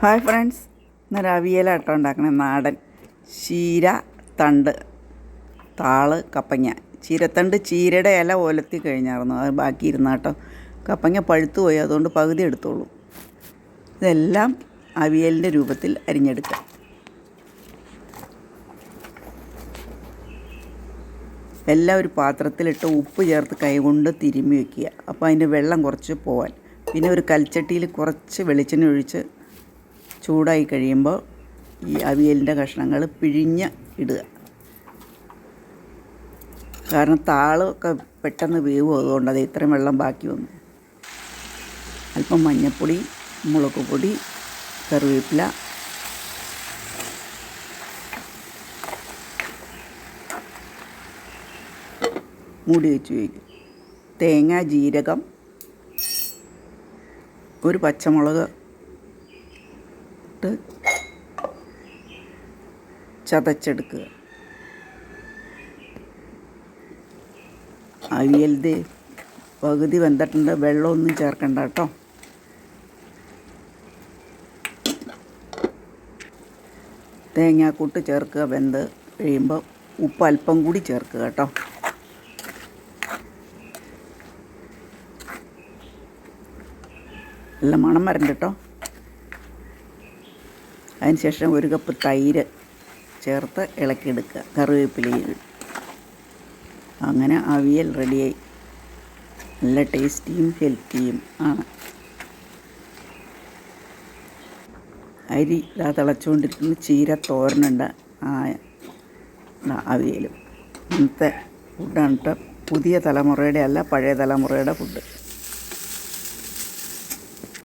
Hi friends ഇന്നൊരു അവിയലാട്ടം ഉണ്ടാക്കണേ. നാടൻ ചീര തണ്ട് താൾ കപ്പങ്ങ. ചീരത്തണ്ട് ചീരയുടെ ഇല ഒലത്തി കഴിഞ്ഞായിരുന്നു അത് ബാക്കി ഇരുന്ന കേട്ടോ കപ്പങ്ങ പഴുത്തു പോയി. അതുകൊണ്ട് പകുതി എടുത്തോളൂ. ഇതെല്ലാം അവിയലിന്റെ രൂപത്തിൽ അരിഞ്ഞെടുക്കാം. എല്ലാം ഒരു പാത്രത്തിലിട്ട് ഉപ്പ് ചേർത്ത് കൈകൊണ്ട് തിരുമ്മി വയ്ക്കുക അപ്പോൾ അതിന്റെ വെള്ളം കുറച്ച് പോവാൻ. പിന്നെ ഒരു കൽച്ചട്ടിയിൽ കുറച്ച് വെളിച്ചെണ്ണ ഒഴിച്ച് ചൂടായി കഴിയുമ്പോൾ ഈ അവിയലിന്റെ കഷ്ണങ്ങൾ പിഴിഞ്ഞ് ഇടുക. കാരണം താളമൊക്കെ പെട്ടെന്ന് വേവും അതുകൊണ്ട് അത് ഇത്രയും വെള്ളം ബാക്കി വന്നു. അല്പം മഞ്ഞൾപ്പൊടി മുളക് പൊടി കറിവേപ്പില. മൂടി വെച്ച് വയ്ക്കും തേങ്ങ ജീരകം ഒരു പച്ചമുളക് ഇട്ട് ചതച്ചെടുക്കുക. അവിയൽത് പകുതി വെന്തിട്ടുണ്ട്. വെള്ളമൊന്നും ചേർക്കണ്ട കേട്ടോ. തേങ്ങാക്കൂട്ട് ചേർക്കുക. വെന്ത് കഴിയുമ്പോൾ ഉപ്പ് അല്പം കൂടി ചേർക്കുക കേട്ടോ. നല്ല മണം വരണ്ട കേട്ടോ. അതിനുശേഷം ഒരു കപ്പ് തൈര് ചേർത്ത് ഇളക്കിയെടുക്കുക കറിവേപ്പിലയിൽ അങ്ങനെ അവിയൽ റെഡിയായി. നല്ല ടേസ്റ്റിയും ഹെൽത്തിയും ആണ്. അരി ഇതാ തിളച്ചുകൊണ്ടിരിക്കുന്ന ചീര തോരനുണ്ട്. ആ അവിയലും. ഇന്നത്തെ ഫുഡാണ് കേട്ടോ പുതിയ തലമുറയുടെ അല്ല പഴയ തലമുറയുടെ ഫുഡ്